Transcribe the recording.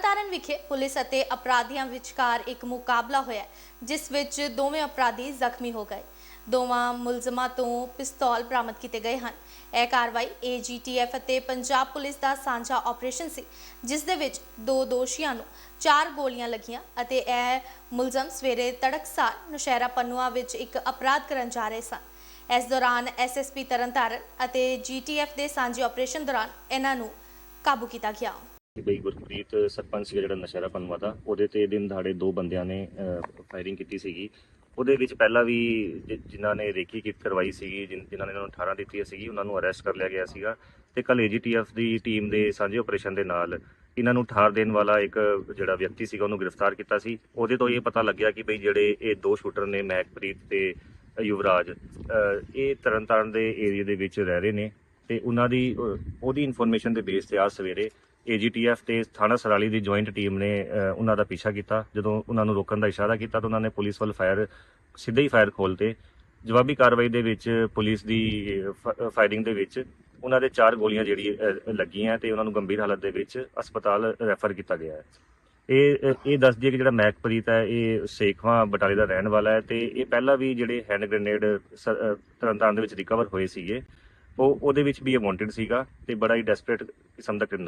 ਤਰਨਤਾਰਨ ਵਿਖੇ ਪੁਲਿਸ ਅਤੇ ਅਪਰਾਧੀਆਂ ਵਿਚਕਾਰ ਇੱਕ ਮੁਕਾਬਲਾ ਹੋਇਆ, ਜਿਸ ਵਿੱਚ ਦੋਵੇਂ ਅਪਰਾਧੀ ਜ਼ਖਮੀ ਹੋ ਗਏ। ਦੋਵਾਂ ਮੁਲਜ਼ਮਾਂ ਤੋਂ ਪਿਸਤੌਲ ਬਰਾਮਦ ਕੀਤੇ ਗਏ ਹਨ। ਇਹ ਕਾਰਵਾਈ ਏਜੀਟੀਐਫ ਅਤੇ ਪੰਜਾਬ ਪੁਲਿਸ ਦਾ ਸਾਂਝਾ ਆਪਰੇਸ਼ਨ ਸੀ, ਜਿਸ ਦੇ ਵਿੱਚ ਦੋ ਦੋਸ਼ੀਆਂ ਨੂੰ ਚਾਰ ਗੋਲੀਆਂ ਲੱਗੀਆਂ ਅਤੇ ਇਹ ਮੁਲਜ਼ਮ ਸਵੇਰੇ ਤੜਕਸਾਰ ਨੁਸ਼ਹਿਰਾ ਪੰਨੂਆ ਵਿੱਚ ਇੱਕ ਅਪਰਾਧ ਕਰਨ ਜਾ ਰਹੇ ਸਨ। ਇਸ ਦੌਰਾਨ ਐਸਐਸਪੀ ਤਰਨਤਾਰਨ ਅਤੇ ਜੀਟੀਐਫ ਦੇ ਸਾਂਝੇ ਆਪਰੇਸ਼ਨ ਦੌਰਾਨ ਇਹਨਾਂ ਨੂੰ ਕਾਬੂ ਕੀਤਾ ਗਿਆ। ਬਈ ਗੁਰਪ੍ਰੀਤ ਸਰਪੰਚ ਸੀਗਾ ਜਿਹੜਾ ਨਸ਼ਹਿਰਾ ਪਨਵਾ ਦਾ ਉਹਦੇ ਤੇ ਦਿਨ ਦਹਾੜੇ ਦੋ ਬੰਦਿਆਂ ਨੇ ਫਾਇਰਿੰਗ ਕੀਤੀ ਸੀਗੀ। ਉਹਦੇ ਵਿੱਚ ਪਹਿਲਾਂ ਵੀ ਜਿ- ਜਿਨ੍ਹਾਂ ਨੇ ਰੇਕੀ ਕੀ ਕਰਵਾਈ ਸੀਗੀ ਜਿਨ- ਜਿਨ੍ਹਾਂ ਨੇ ਇਹਨਾਂ ਨੂੰ 18 ਦਿੱਤੀ ਸੀਗੀ ਉਹਨਾਂ ਨੂੰ ਅਰੈਸਟ ਕਰ ਲਿਆ ਗਿਆ ਸੀਗਾ। ਤੇ ਕੱਲ ਏਜੀਟੀਐਫ ਦੀ ਟੀਮ ਦੇ ਸਾਂਝੇ ਆਪਰੇਸ਼ਨ ਦੇ ਨਾਲ ਇਹਨਾਂ ਨੂੰ ਠਾਰ ਦੇਣ ਵਾਲਾ ਇੱਕ ਜਿਹੜਾ ਵਿਅਕਤੀ ਸੀਗਾ ਉਹਨੂੰ ਗ੍ਰਿਫਤਾਰ ਕੀਤਾ ਸੀ। ਉਹਦੇ ਤੋਂ ਇਹ ਪਤਾ ਲੱਗਿਆ ਕਿ ਬਈ ਜਿਹੜੇ ਇਹ ਦੋ ਸ਼ੂਟਰ ਨੇ ਮਹਿਕਪ੍ਰੀਤ ਤੇ ਯੁਵਰਾਜ ਅਹ, ਇਹ ਤਰਨਤਾਰਨ ਦੇ ਏਰੀਆ ਦੇ ਵਿੱਚ ਰਹਿ ਰਹੇ ਨੇ। ਤੇ ਉਹਨਾਂ ਦੀ ਅਹ, ਉਹਦੀ ਇਨਫੋਰਮੇਸ਼ਨ ਦੇ ਬੇਸ ਤੇ ਆ ਸਵੇਰੇ ਏਜੀਟੀਐਫ ਤੇ ਥਾਣਾ ਸਰਾਲੀ ਦੀ ਜੁਆਇੰਟ ਟੀਮ ਨੇ ਉਹਨਾਂ ਦਾ ਪਿੱਛਾ ਕੀਤਾ। ਜਦੋਂ ਉਹਨਾਂ ਨੂੰ ਰੋਕਣ ਦਾ ਇਸ਼ਾਰਾ ਕੀਤਾ ਤਾਂ ਉਹਨਾਂ ਨੇ ਪੁਲਿਸ ਵੱਲ ਫਾਇਰ, ਸਿੱਧੇ ਹੀ ਫਾਇਰ ਖੋਲਤੇ ਜਵਾਬੀ ਕਾਰਵਾਈ ਦੇ ਵਿੱਚ ਪੁਲਿਸ ਦੀ ਫਾਇਰਿੰਗ ਦੇ ਵਿੱਚ ਉਹਨਾਂ ਦੇ ਚਾਰ ਗੋਲੀਆਂ ਜਿਹੜੀ ਲੱਗੀਆਂ ਤੇ ਉਹਨਾਂ ਨੂੰ ਗੰਭੀਰ ਹਾਲਤ ਦੇ ਵਿੱਚ ਹਸਪਤਾਲ ਰੈਫਰ ਕੀਤਾ ਗਿਆ ਹੈ। ਇਹ ਇਹ ਦੱਸ ਦਈਏ ਕਿ ਜਿਹੜਾ ਮਹਿਕਪ੍ਰੀਤ ਹੈ, ਇਹ ਸੇਖਵਾਂ ਬਟਾਲੇ ਦਾ ਰਹਿਣ ਵਾਲਾ ਹੈ ਤੇ ਇਹ ਪਹਿਲਾਂ ਵੀ ਜਿਹੜੇ ਹੈਂਡ ਗ੍ਰੇਨੇਡ ਤਰਨਤਾਰਨ ਦੇ ਵਿੱਚ ਰਿਕਵਰ ਹੋਏ ਸੀਗੇ, ਉਹ, ਉਹਦੇ ਵਿੱਚ ਵੀ ਇਹ ਵਾਂਟਡ ਸੀਗਾ ਤੇ ਬੜਾ ਹੀ ਡੈਸਪਰੇਟ ਕਿਸਮ ਦਾ criminal